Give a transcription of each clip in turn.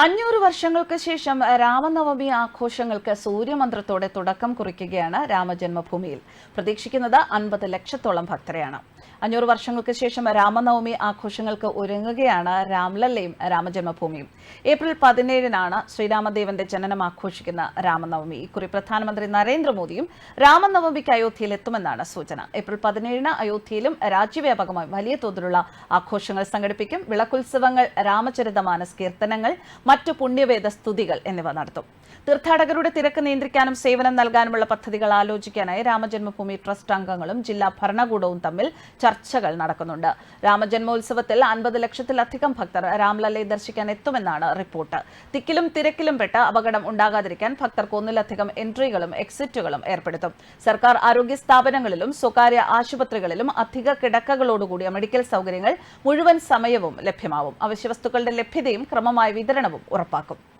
അഞ്ഞൂറ് വർഷങ്ങൾക്ക് ശേഷം രാമനവമി ആഘോഷങ്ങൾക്ക് സൂര്യമന്ത്രത്തോടെ തുടക്കം കുറിക്കുകയാണ് രാമജന്മഭൂമിയിൽ. പ്രതീക്ഷിക്കുന്നത് അൻപത് ലക്ഷത്തോളം ഭക്തരെയാണ്. അഞ്ഞൂറ് വർഷങ്ങൾക്ക് ശേഷം രാമനവമി ആഘോഷങ്ങൾക്ക് ഒരുങ്ങുകയാണ് രാംലല്ലയും രാമജന്മഭൂമിയും. ഏപ്രിൽ പതിനേഴിനാണ് ശ്രീരാമദേവന്റെ ജനനം ആഘോഷിക്കുന്ന രാമനവമി. ഇക്കുറി പ്രധാനമന്ത്രി നരേന്ദ്രമോദിയും രാമനവമിക്ക് അയോധ്യയിൽ എത്തുമെന്നാണ് സൂചന. ഏപ്രിൽ പതിനേഴിന് അയോധ്യയിലും രാജ്യവ്യാപകമായി വലിയ തോതിലുള്ള ആഘോഷങ്ങൾ സംഘടിപ്പിക്കും. വിളക്കുത്സവങ്ങൾ രാമചരിതമാനസ് കീർത്തനങ്ങൾ മറ്റു പുണ്യവേദ സ്തുതികൾ എന്നിവ നടത്തും. തീർത്ഥാടകരുടെ തിരക്ക് നിയന്ത്രിക്കാനും സേവനം നൽകാനുമുള്ള പദ്ധതികൾ ആലോചിക്കാനായി രാമജന്മഭൂമി ട്രസ്റ്റ് അംഗങ്ങളും ജില്ലാ ഭരണകൂടവും തമ്മിൽ ചർച്ചകൾ നടക്കുന്നുണ്ട്. രാമജന്മോത്സവത്തിൽ അൻപത് ലക്ഷത്തിലധികം ഭക്തർ രാംലല്ലയെ ദർശിക്കാൻ എത്തുമെന്നാണ് റിപ്പോർട്ട്. തിക്കിലും തിരക്കിലും പെട്ട് അപകടം ഉണ്ടാകാതിരിക്കാൻ ഭക്തർക്ക് ഒന്നിലധികം എൻട്രികളും എക്സിറ്റുകളും ഏർപ്പെടുത്തും. സർക്കാർ ആരോഗ്യ സ്ഥാപനങ്ങളിലും സ്വകാര്യ ആശുപത്രികളിലും അധിക കിടക്കകളോടുകൂടിയ മെഡിക്കൽ സൗകര്യങ്ങൾ മുഴുവൻ സമയവും ലഭ്യമാവും. അവശ്യവസ്തുക്കളുടെ ലഭ്യതയും ക്രമമായ വിതരണവും ഉറപ്പാക്കും.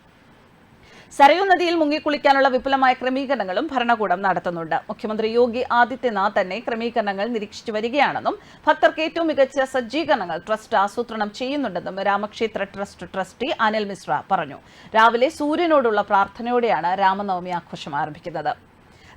സരയൂ നദിയിൽ മുങ്ങിക്കുളിക്കാനുള്ള വിപുലമായ ക്രമീകരണങ്ങളും ഭരണകൂടം നടത്തുന്നുണ്ട്. മുഖ്യമന്ത്രി യോഗി ആദിത്യനാഥ് തന്നെ ക്രമീകരണങ്ങൾ നിരീക്ഷിച്ചു വരികയാണെന്നും ഭക്തർക്ക് ഏറ്റവും മികച്ച സജ്ജീകരണങ്ങൾ ട്രസ്റ്റ് ആസൂത്രണം ചെയ്യുന്നുണ്ടെന്നും രാമക്ഷേത്ര ട്രസ്റ്റ് ട്രസ്റ്റി അനിൽ മിശ്ര പറഞ്ഞു. രാവിലെ സൂര്യനോടുള്ള പ്രാർത്ഥനയോടെയാണ് രാമനവമി ആഘോഷം ആരംഭിക്കുന്നത്.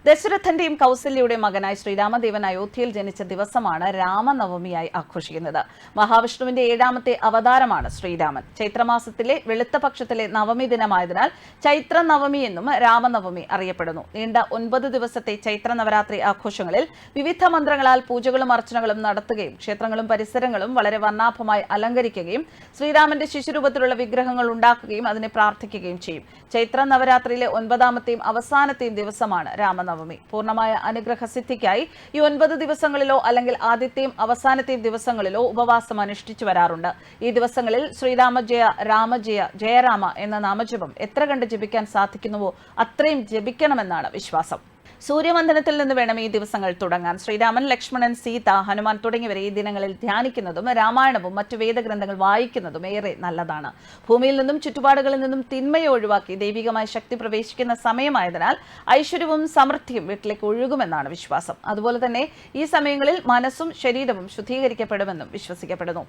ദശരഥന്റെയും കൗസല്യയുടെയും മകനായി ശ്രീരാമദേവൻ അയോധ്യയിൽ ജനിച്ച ദിവസമാണ് രാമനവമിയായി ആഘോഷിക്കുന്നത്. മഹാവിഷ്ണുവിന്റെ ഏഴാമത്തെ അവതാരമാണ് ശ്രീരാമൻ. ചൈത്രമാസത്തിലെ വെളുത്ത പക്ഷത്തിലെ നവമി ദിനമായതിനാൽ ചൈത്ര നവമി എന്നും രാമനവമി അറിയപ്പെടുന്നു. നീണ്ട ഒൻപത് ദിവസത്തെ ചൈത്ര നവരാത്രി ആഘോഷങ്ങളിൽ വിവിധ മന്ത്രങ്ങളാൽ പൂജകളും അർച്ചനകളും നടത്തുകയും ക്ഷേത്രങ്ങളും പരിസരങ്ങളും വളരെ വർണാഭമായി അലങ്കരിക്കുകയും ശ്രീരാമന്റെ ശിശുരൂപത്തിലുള്ള വിഗ്രഹങ്ങൾ ഉണ്ടാക്കുകയും അതിനെ പ്രാർത്ഥിക്കുകയും ചെയ്യും. ചൈത്ര നവരാത്രിയിലെ ഒൻപതാമത്തെയും അവസാനത്തെയും ദിവസമാണ് രാമനവമി. പൂർണമായ അനുഗ്രഹ സിദ്ധിക്കായി ഈ ഒൻപത് ദിവസങ്ങളിലോ അല്ലെങ്കിൽ ആദ്യത്തെയും അവസാനത്തെയും ദിവസങ്ങളിലോ ഉപവാസം അനുഷ്ഠിച്ചു വരാറുണ്ട്. ഈ ദിവസങ്ങളിൽ ശ്രീരാമജയ രാമജയ ജയരാമ എന്ന നാമജപം എത്ര കണ്ട് ജപിക്കാൻ സാധിക്കുന്നുവോ അത്രയും ജപിക്കണമെന്നാണ് വിശ്വാസം. സൂര്യമന്ദനത്തിൽ നിന്ന് വേണം ഈ ദിവസങ്ങൾ തുടങ്ങാൻ. ശ്രീരാമൻ ലക്ഷ്മണൻ സീത ഹനുമാൻ തുടങ്ങിയവരെ ഈ ദിനങ്ങളിൽ ധ്യാനിക്കുന്നതും രാമായണവും മറ്റു വേദഗ്രന്ഥങ്ങൾ വായിക്കുന്നതും ഏറെ നല്ലതാണ്. ഭൂമിയിൽ നിന്നും ചുറ്റുപാടുകളിൽ നിന്നും തിന്മയെ ഒഴിവാക്കി ദൈവികമായ ശക്തി പ്രവേശിക്കുന്ന സമയമായതിനാൽ ഐശ്വര്യവും സമൃദ്ധിയും വീട്ടിലേക്ക് ഒഴുകുമെന്നാണ് വിശ്വാസം. അതുപോലെ തന്നെ ഈ സമയങ്ങളിൽ മനസ്സും ശരീരവും ശുദ്ധീകരിക്കപ്പെടുമെന്നും വിശ്വസിക്കപ്പെടുന്നു.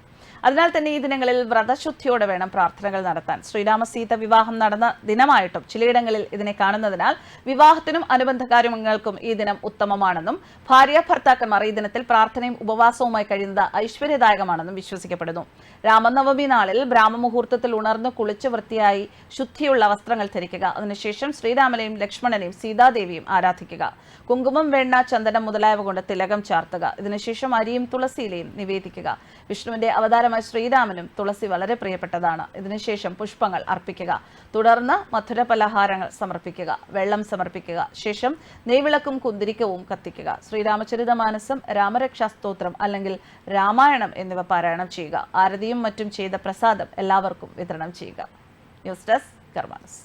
അതിനാൽ തന്നെ ഈ ദിനങ്ങളിൽ വ്രതശുദ്ധിയോടെ വേണം പ്രാർത്ഥനകൾ നടത്താൻ. ശ്രീരാമ സീത വിവാഹം നടന്ന ദിനമായിട്ടും ചിലയിടങ്ങളിൽ ഇതിനെ കാണുന്നതിനാൽ വിവാഹത്തിനും അനുബന്ധ കാര്യങ്ങൾക്കും ഈ ദിനം ഉത്തമമാണെന്നും ഭാര്യ ഭർത്താക്കന്മാർ ഈ ദിനത്തിൽ പ്രാർത്ഥനയും ഉപവാസവുമായി കഴിയുന്നത് ഐശ്വര്യദായകമാണെന്നും വിശ്വസിക്കപ്പെടുന്നു. രാമനവമി നാളിൽ ബ്രാഹ്മമുഹൂർത്തത്തിൽ ഉണർന്ന് കുളിച്ച് വൃത്തിയായി ശുദ്ധിയുള്ള വസ്ത്രങ്ങൾ ധരിക്കുക. അതിനുശേഷം ശ്രീരാമനെയും ലക്ഷ്മണനെയും സീതാദേവിയും ആരാധിക്കുക. കുങ്കുമം വെണ്ണ ചന്ദനം മുതലായവ കൊണ്ട് തിലകം ചാർത്തുക. ഇതിനുശേഷം അരിയും തുളസിയിലെയും നിവേദിക്കുക. വിഷ്ണുവിന്റെ അവതാരമായ ശ്രീരാമനും തുളസി വളരെ പ്രിയപ്പെട്ടതാണ്. ഇതിനുശേഷം പുഷ്പങ്ങൾ അർപ്പിക്കുക. തുടർന്ന് മധുര പലഹാരങ്ങൾ സമർപ്പിക്കുക. വെള്ളം സമർപ്പിക്കുക. ശേഷം നെയ്വിളക്കും കുന്തിരിക്കവും കത്തിക്കുക. ശ്രീരാമചരിതമാനസം രാമരക്ഷാസ്തോത്രം അല്ലെങ്കിൽ രാമായണം എന്നിവ പാരായണം ചെയ്യുക. ആരതിയും മറ്റും ചെയ്ത പ്രസാദം എല്ലാവർക്കും വിതരണം ചെയ്യുക. News desk കർമാനസ്.